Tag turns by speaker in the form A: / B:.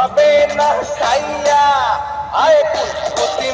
A: হবে না খাইয়া আয় কুতকুতি